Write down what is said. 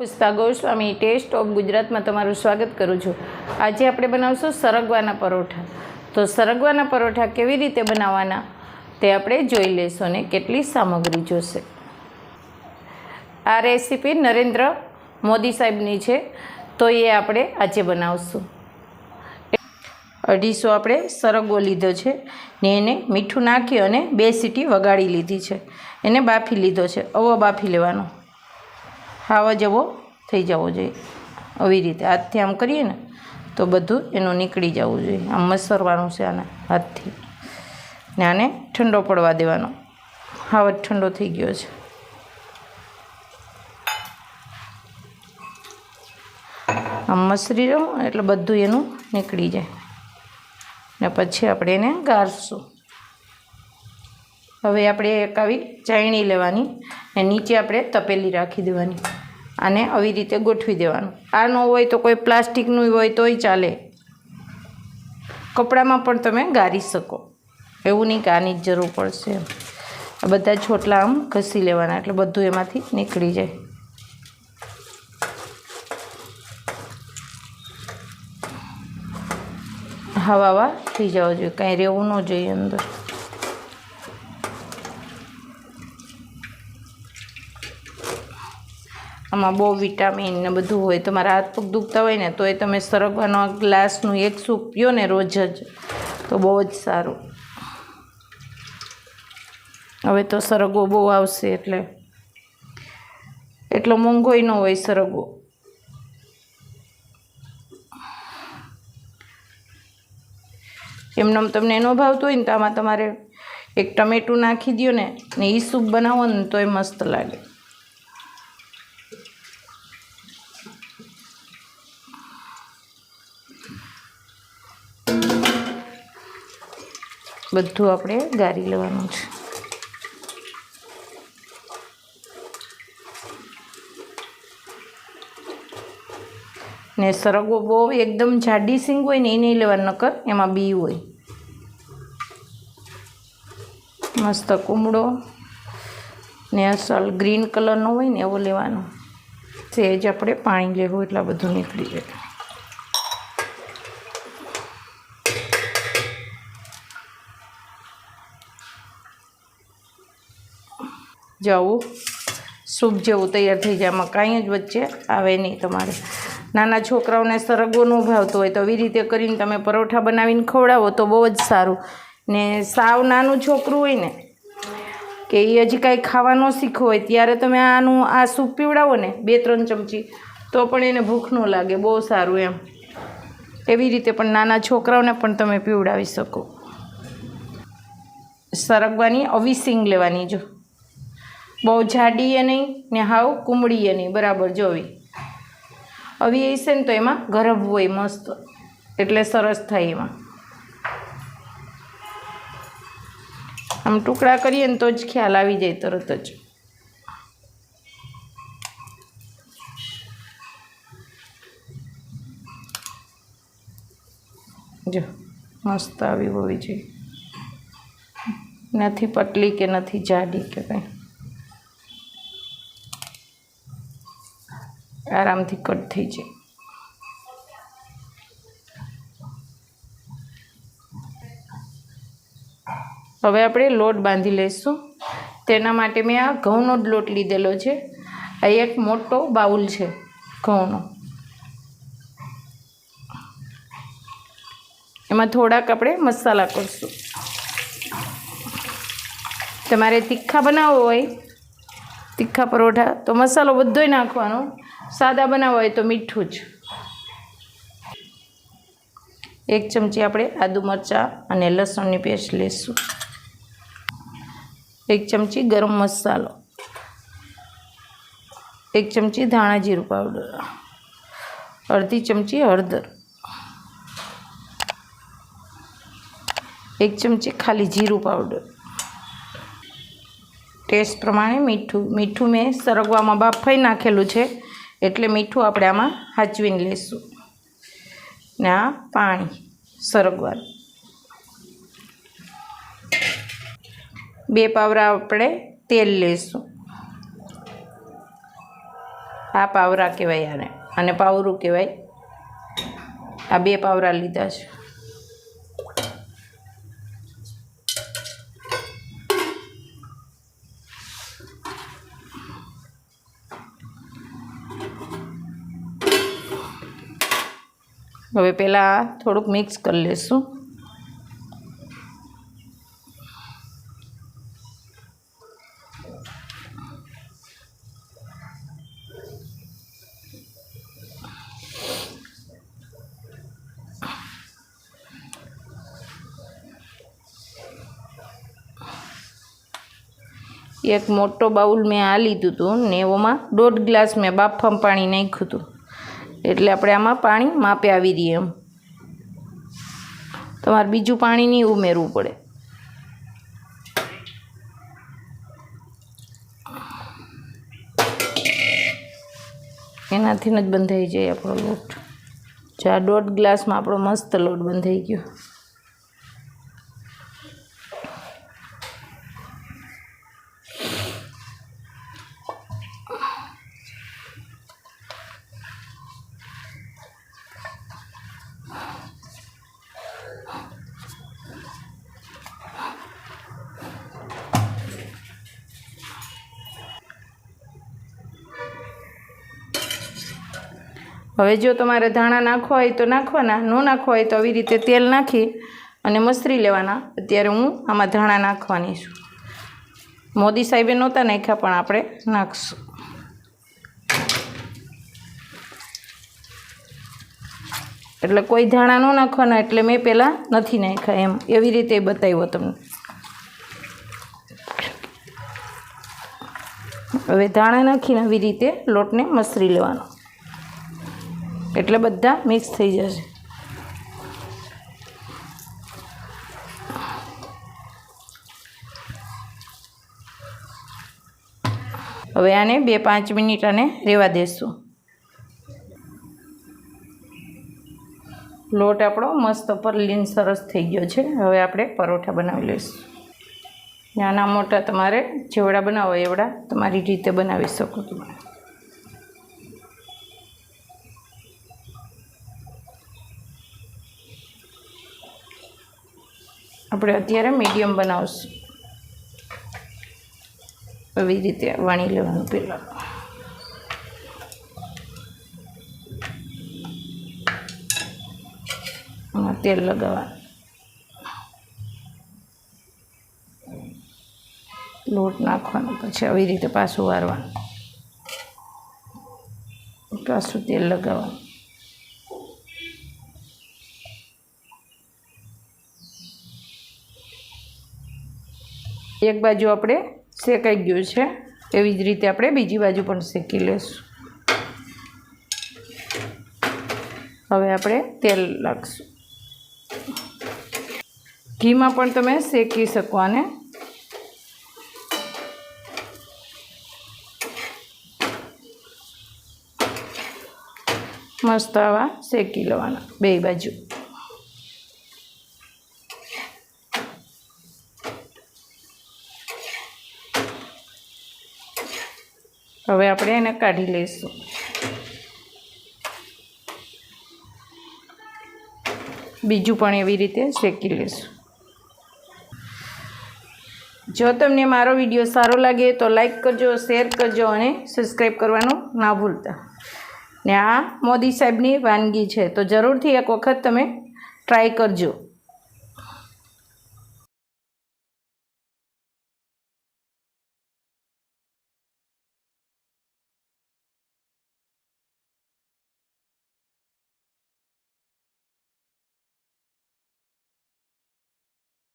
Pushpa Goswami, test of ગુજરાતમાં તમારું સ્વાગત કરું છું. આજે આપણે બનાવશું સરગવાના પરોઠા. તો સરગવાના પરોઠા કેવી રીતે બનાવવાના તે આપણે જોઈ લઈશું અને કેટલી સામગ્રી જોશે. આ રેસીપી નરેન્દ્ર મોદી સાહેબની છે, તો એ આપણે આજે બનાવશું. અઢીસો આપણે સરગવો લીધો છે ને એને મીઠું નાખી અને બે સીટી વગાડી લીધી છે. એને બાફી લીધો છે. અવો બાફી લેવાનો. હાવા જેવો થઈ જવો જોઈએ. આવી રીતે હાથથી આમ કરીએ ને, તો બધું એનું નીકળી જવું જોઈએ. આમ મસરવાનું છે આને હાથથી. ને આને ઠંડો પડવા દેવાનો. હાવ ઠંડો થઈ ગયો છે. આમ મસરી રહું એટલે બધું એનું નીકળી જાય. ને પછી આપણે એને ગારશું. હવે આપણે એક આવી ચાયણી લેવાની. ને નીચે આપણે તપેલી રાખી દેવાની. આને આવી રીતે ગોઠવી દેવાનું. આ ન હોય તો કોઈ પ્લાસ્ટિકનું હોય તોય ચાલે. કપડામાં પણ તમે ગાળી શકો. એવું નહીં કે આની જ જરૂર પડશે આ બધા છોટલા આમ ઘસી લેવાના, એટલે બધું એમાંથી નીકળી જાય. હવા થઈ જવા જોઈએ, કાંઈ રહેવું ન જોઈએ અંદર. આમાં બહુ વિટામિન ને બધું હોય. તમારા હાથ પગ દુખતા હોય ને, તો એ તમે સરગવાનો ગ્લાસનું એક સૂપ પીઓ ને રોજ જ. તો બહુ જ સારું. હવે તો સરગવો બહુ આવશે એટલે. એટલો મોંઘોય ન હોય સરગવો. એમને તમને ન ભાવતું હોય ને તો આમાં તમારે એક ટમેટું નાખી દો ને એ સૂપ બનાવો ને તો એ મસ્ત લાગે. બધું આપણે ગાળી લેવાનું છે. ને સરગવો બહુ એકદમ જાડી સિંગ હોય ને એ નહીં લેવાનું, નકર એમાં બી હોય. મસ્ત કુમળો ને અસલ ગ્રીન કલરનો હોય ને એવો લેવાનો. સેજ આપણે પાણી લેવું એટલા બધું નીકળી જાય. જવું. સૂપ જેવું તૈયાર થઈ જાય. આમાં કાંઈ જ વચ્ચે આવે નહીં તમારે. નાના છોકરાઓને સરગવો ન ભાવતો હોય તો આવી રીતે કરીને તમે પરોઠા બનાવીને ખવડાવો તો બહુ જ સારું. ને સાવ નાનું છોકરું હોય ને, કે એ હજી કાંઈ ખાવા ન શીખવું હોય, ત્યારે તમે આનું, આ સૂપ પીવડાવો ને, બે ત્રણ ચમચી, તો પણ એને ભૂખ ન લાગે. બહુ સારું એમ. એવી રીતે પણ નાના છોકરાઓને પણ તમે પીવડાવી શકો. સરગવાની અવી સિંગ લેવાની જો. બહુ જાડીએ નહીં ને હાવ કુમળીએ નહીં. બરાબર જોવી આવી હશે ને તો એમાં ગરબ હોય મસ્ત. એટલે સરસ થાય એમાં. આમ ટુકડા કરીએ ને તો જ ખ્યાલ આવી જાય તરત જ. જો, મસ્ત આવી હોવી જોઈએ નથી પતલી કે નથી જાડી કે કંઈ. આરામથી કટ થઈ જાય. હવે આપણે લોટ બાંધી લઈશું. તેના માટે મેં આ ઘઉંનો જ લોટ લીધેલો છે. આ એક મોટો બાઉલ છે ઘઉંનો. એમાં થોડાક આપણે મસાલા કરશું. તમારે તીખા બનાવવો હોય, તીખા પરોઠા, તો મસાલો બધોય નાખવાનો. સાદા બનાવવા હોય તો મીઠું જ. એક ચમચી આપણે આદુ મરચાં અને લસણની પેસ્ટ લઈશું એક ચમચી ગરમ મસાલો. એક ચમચી ધાણા જીરું પાવડર. અડધી ચમચી હળદર. એક ચમચી ખાલી જીરું પાવડર. ટેસ્ટ પ્રમાણે મીઠું મીઠું મેં સરગવામાં બાફાઈ નાખેલું છે. એટલે મીઠું આપણે આમાં હાચવીને લઈશું ને આ પાણી સરગવાર બે પાવરા આપણે તેલ લઈશું આ પાવરા કહેવાય આને. અને પાવરું કહેવાય. આ બે પાવરા લીધા છે. હવે પહેલાં થોડુંક મિક્સ કરી લઈશું એક મોટો બાઉલ મેં આ લીધું હતું ને એવોમાં દોઢ ગ્લાસ મેં બાફમ પાણી નાખ્યું હતું. એટલે આપણે આમાં પાણી માપે આવી રહીએ એમ. તમારે બીજું પાણી નહીં ઉમેરવું પડે. એનાથી જ બંધાઈ જાય આપણો લોટ. જો દોઢ ગ્લાસમાં આપણો મસ્ત લોટ બંધાઈ ગયો. હવે જો તમારે ધાણા નાખવા હોય તો નાખવાના, ન નાખવા હોય તો આવી રીતે તેલ નાખી અને મસરી લેવાના. અત્યારે હું આમાં ધાણા નાખવાની છું. મોદી સાહેબે નહોતા નાખ્યા, પણ આપણે નાખશું. એટલે કોઈ ધાણા ન નાખવાના, એટલે મેં પહેલાં નથી નાખ્યા એમ. એવી રીતે બતાવ્યો તમને. હવે ધાણા નાખીને આવી રીતે લોટને મસરી લેવાનો. એટલે બધા મિક્સ થઈ જશે. હવે આને બે પાંચ મિનિટ આને રહેવા દેશું. લોટ આપણો મસ્ત પરલીન સરસ થઈ ગયો છે. હવે આપણે પરોઠા બનાવી લઈશું. નાના મોટા તમારે જેવડા બનાવો એવડા તમારી રીતે બનાવી શકો તમે આપણે અત્યારે મીડિયમ બનાવશું. આવી રીતે વણી લેવાનું પહેલાં. તેલ લગાવવાનું. લોટ નાખવાનો, પછી આવી રીતે પાછું વારવાનું. પાછું તેલ લગાવવાનું. એક બાજુ આપણે શેકાઈ ગયું છે, એવી જ રીતે આપણે બીજી બાજુ પણ શેકી લઈશું હવે આપણે તેલ લાગશું. ઘીમાં પણ તમે શેકી શકો આને. મસ્ત આવા શેકી લેવાના, બે બાજુ. હવે આપણે એને કાઢી લઈશું. બીજું પણ એવી રીતે શેકી લઈશું. જો તમને મારો વીડિયો સારો લાગે તો લાઈક કરજો, શેર કરજો અને સબસ્ક્રાઈબ કરવાનું ના ભૂલતા. ને આ મોદી સાહેબની વાનગી છે, તો જરૂરથી એક વખત તમે ટ્રાય કરજો.